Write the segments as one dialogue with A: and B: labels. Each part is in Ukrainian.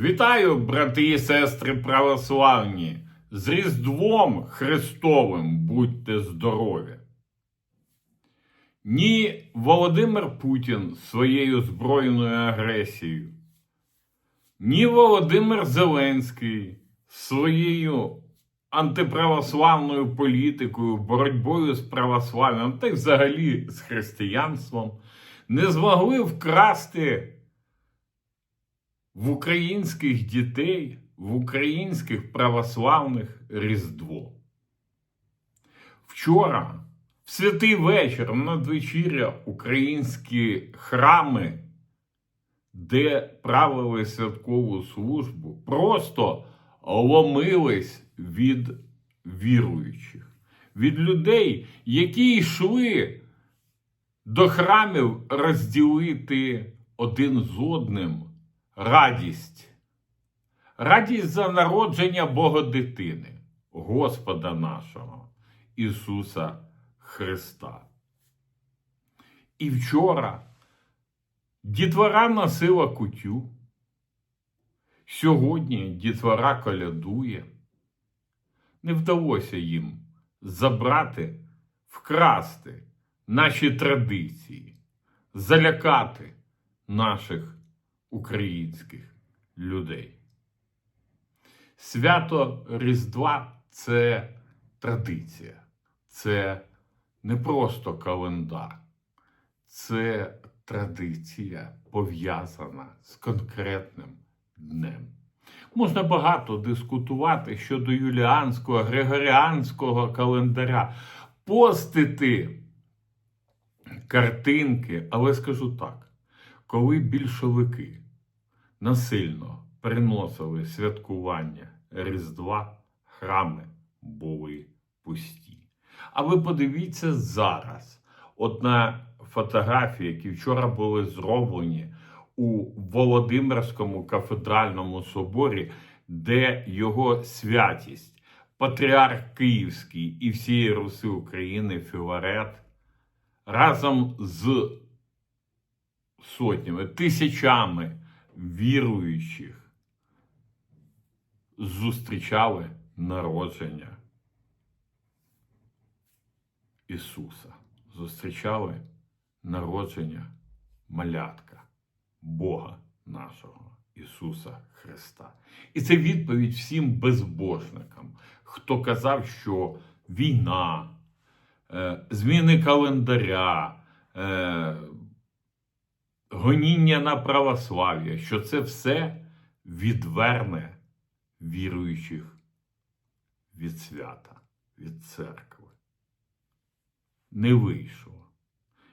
A: Вітаю, брати і сестри православні! З Різдвом Христовим будьте здорові! Ні Володимир Путін своєю збройною агресією, ні Володимир Зеленський своєю антиправославною політикою, боротьбою з православним, та й взагалі з християнством, не змогли вкрасти в українських дітей, в українських православних Різдво. Вчора, в святий вечір, надвечіря, українські храми, де правили святкову службу, просто ломились від віруючих, від людей, які йшли до храмів розділити один з одним радість. Радість за народження Богодитини, Господа нашого, Ісуса Христа. І вчора дітвора носила кутю. Сьогодні дітвора колядує. Не вдалося їм забрати, вкрасти наші традиції, залякати наших українських людей. Свято Різдва це традиція, це не просто календар, це традиція пов'язана з конкретним днем. Можна багато дискутувати щодо юліанського, григоріанського календаря, постити картинки, але скажу так, коли більшовики насильно приносили святкування Різдва, храми були пусті. А ви подивіться зараз, от на фотографії, які вчора були зроблені у Володимирському кафедральному соборі, де його святість, патріарх Київський і всієї Руси України Філарет разом з сотнями, тисячами віруючих зустрічали народження Ісуса, зустрічали народження малятка Бога нашого Ісуса Христа. І це відповідь всім безбожникам, хто казав, що війна, е, зміни календаря, е, гоніння на православ'я, що це все відверне віруючих від свята, від церкви. Не вийшло.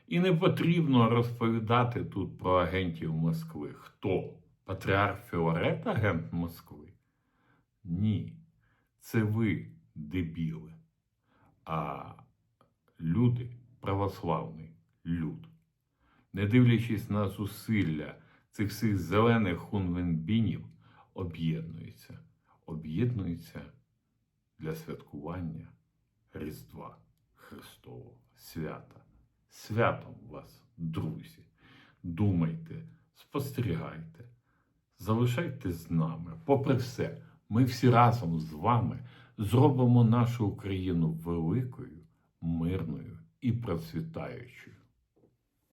A: І не потрібно розповідати тут про агентів Москви. Хто? Патріарх Філарет, агент Москви? Ні. Це ви, дебіли. А люди, православний люд не дивлячись на зусилля цих всіх зелених хунвенбінів, об'єднуються, об'єднуються для святкування Різдва Христового свята. Святом вас, друзі. Думайте, спостерігайте, залишайте з нами. Попри все, ми всі разом з вами зробимо нашу Україну великою, мирною і процвітаючою.